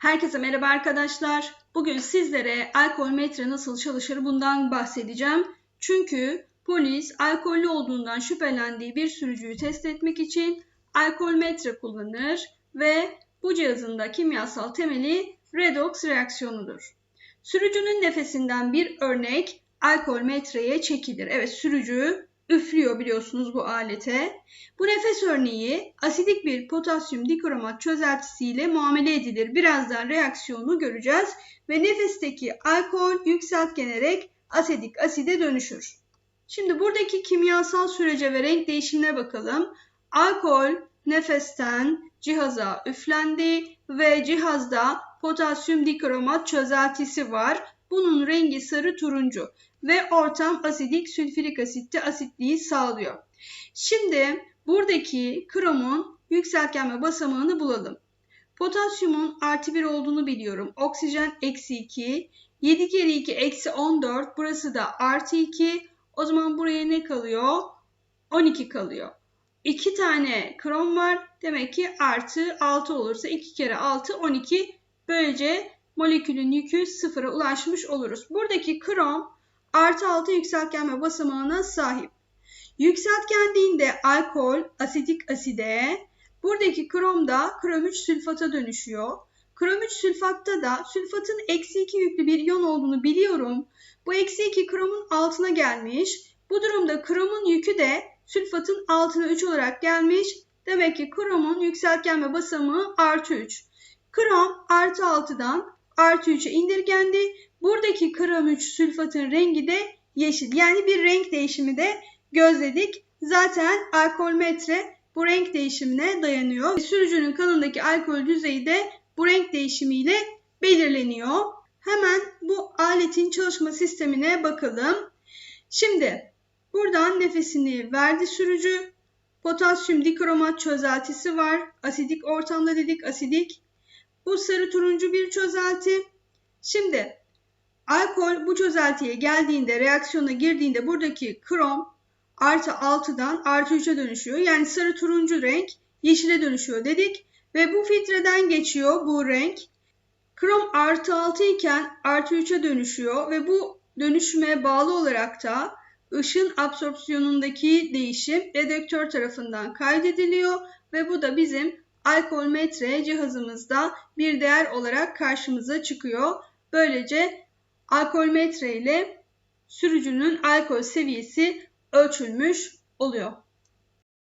Herkese merhaba arkadaşlar. Bugün sizlere alkol metre nasıl çalışır bundan bahsedeceğim. Çünkü polis alkollü olduğundan şüphelendiği bir sürücüyü test etmek için alkol metre kullanır ve bu cihazın da kimyasal temeli redox reaksiyonudur. Sürücünün nefesinden bir örnek alkol metreye çekilir. Evet sürücü üflüyor biliyorsunuz bu alete. Bu nefes örneği asidik bir potasyum dikromat çözeltisiyle muamele edilir. Birazdan reaksiyonu göreceğiz ve nefesteki alkol yükseltgenerek asedik aside dönüşür. Şimdi buradaki kimyasal sürece ve renk değişimine bakalım. Alkol nefesten cihaza üflendi ve cihazda potasyum dikromat çözeltisi var. Bunun rengi sarı turuncu ve ortam asidik sülfürik asitte asitliği sağlıyor. Şimdi buradaki kromun yükseltgenme basamağını bulalım. Potasyumun artı 1 olduğunu biliyorum. Oksijen eksi 2. 7 kere 2 eksi 14. Burası da artı 2. O zaman buraya ne kalıyor? 12 kalıyor. 2 tane krom var. Demek ki artı 6 olursa 2 kere 6 12. Böylece molekülün yükü sıfıra ulaşmış oluruz. Buradaki krom artı 6 yükseltgenme basamağına sahip. Yükseltgendiğinde alkol asitik aside, buradaki krom da krom 3 sülfata dönüşüyor. Krom 3 sülfatta da sülfatın eksi 2 yüklü bir iyon olduğunu biliyorum. Bu eksi 2 kromun altına gelmiş. Bu durumda kromun yükü de sülfatın altına 3 olarak gelmiş. Demek ki kromun yükseltgenme basamağı artı 3. Krom artı 6'dan artı 3'e indirgendi. Buradaki krom 3 sülfatın rengi de yeşil. Yani bir renk değişimi de gözledik. Zaten alkol metre bu renk değişimine dayanıyor. Sürücünün kanındaki alkol düzeyi de bu renk değişimiyle belirleniyor. Hemen bu aletin çalışma sistemine bakalım. Şimdi buradan nefesini verdi sürücü. Potasyum dikromat çözeltisi var. Asidik ortamda dedik asidik. Bu sarı turuncu bir çözelti. Şimdi alkol bu çözeltiye geldiğinde reaksiyona girdiğinde buradaki krom artı 6'dan artı 3'e dönüşüyor. Yani sarı turuncu renk yeşile dönüşüyor dedik. Ve bu filtreden geçiyor bu renk. Krom artı 6 iken artı 3'e dönüşüyor ve bu dönüşüme bağlı olarak da ışın absorpsiyonundaki değişim dedektör tarafından kaydediliyor ve bu da bizim alkol metre cihazımızda bir değer olarak karşımıza çıkıyor. Böylece alkol metre ile sürücünün alkol seviyesi ölçülmüş oluyor.